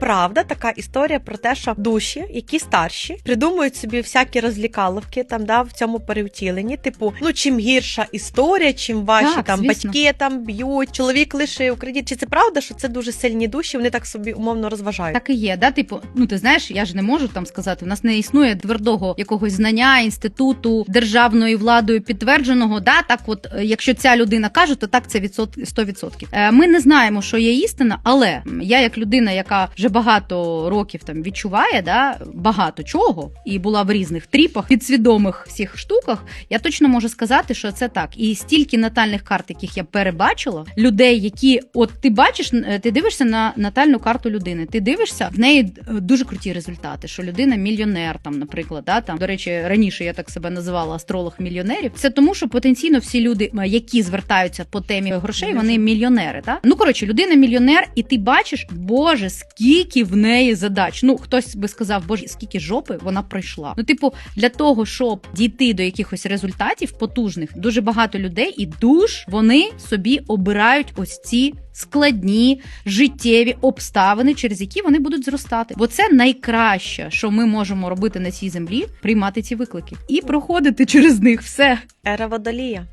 правда така історія про те, що душі, які старші, придумують собі всякі розлікаловки там да в цьому перевтіленні. Типу, ну чим гірша історія, чим ваші Так, там звісно. батьки там б'ють, чоловік лишив кредит. Чи це правда, що це дуже сильні душі? Вони так собі умовно розважають? Так і є, да, типу, ну ти знаєш, я ж не можу там сказати, в нас не існує твердого якогось знання, інституту державною владою підтвердженого. Да, так, от е, якщо ця людина каже, то так це відсот 100%. Е, Ми не знаємо, що є істина, але я, як людина, яка вже багато років там відчуває, да, багато чого, і була в різних тріпах, підсвідомих всіх штуках, я точно можу сказати, що це так. І стільки натальних карт, яких я перебачила, людей, які, от ти бачиш, е, ти дивишся на натальну карту людини, ти дивишся, в неї е, дуже круті результати, що людина мільйонер, там, наприклад, да, там, до речі, раніше я так себе називала астролог мільйонерів. Це тому, що потенційно всі люди, е, які звертаються по темі грошей, вони мільйонери. Так? Ну коротше, людина мільйонер, і ти бачиш, боже, скільки в неї задач. Ну хтось би сказав, боже, скільки жопи вона пройшла. Ну, типу, для того, щоб дійти до якихось результатів потужних, дуже багато людей і душ вони собі обирають ось ці складні життєві обставини, через які вони будуть зростати. Бо це найкраще, що ми можемо робити на цій землі, приймати ці виклики і проходити через них все. Ера водолія.